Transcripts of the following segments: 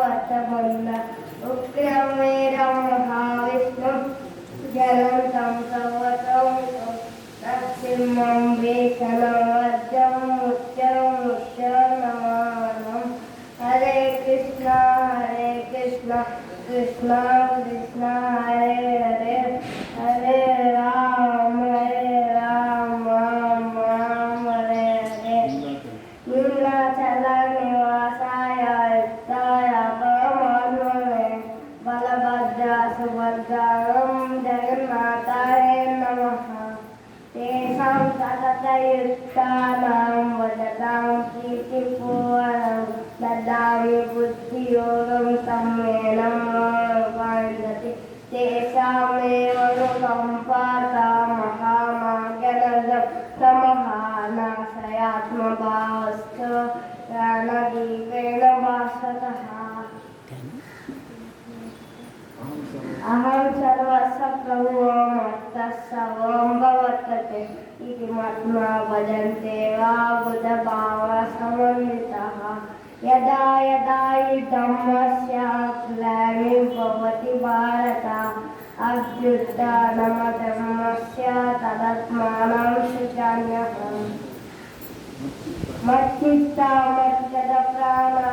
वत्सबन्ध उग्रमे रमहाविष्णुं जलन्तं कवचं नरसिंहं हरे कृष्ण हरे कृष्ण कृष्ण कृष्ण हरे బలభద్ర సుభద్రం జగన్నాథాయ నమః తేషాం సతతయుక్తానాం వదతాం కీర్తిపూర్ణం దదామి బుద్ధియోగం సమ్మేనం రూపాయతి తేషామేవ సంపాత మహామాగనజం సమహానాశయాత్మభావస్థ ప్రాణదీపేణ अहं सर्वस्य प्रभुवं मत्तस्य ॐ भवर्तते इति महात्मा भजन्ते वा बुधभावसमन्वितः यदा यदा धर्मस्य ग्लानिं भवति भारत अभ्युत्थानमधर्मस्य तदात्मानं शुचान्यहम् मत्चित्ता मच्चद प्राणा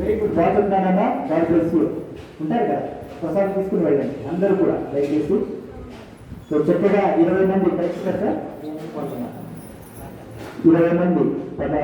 వెరీ గుడ్ బాగుంటానమ్మా గాడ్ బ్లెస్ ఉంటారు కదా? ప్రసాదం తీసుకుని వెళ్ళండి. అందరూ కూడా దయచేసి. సో చక్కగా ఇరవై మంది కలిసి కదా ఇరవై మంది పద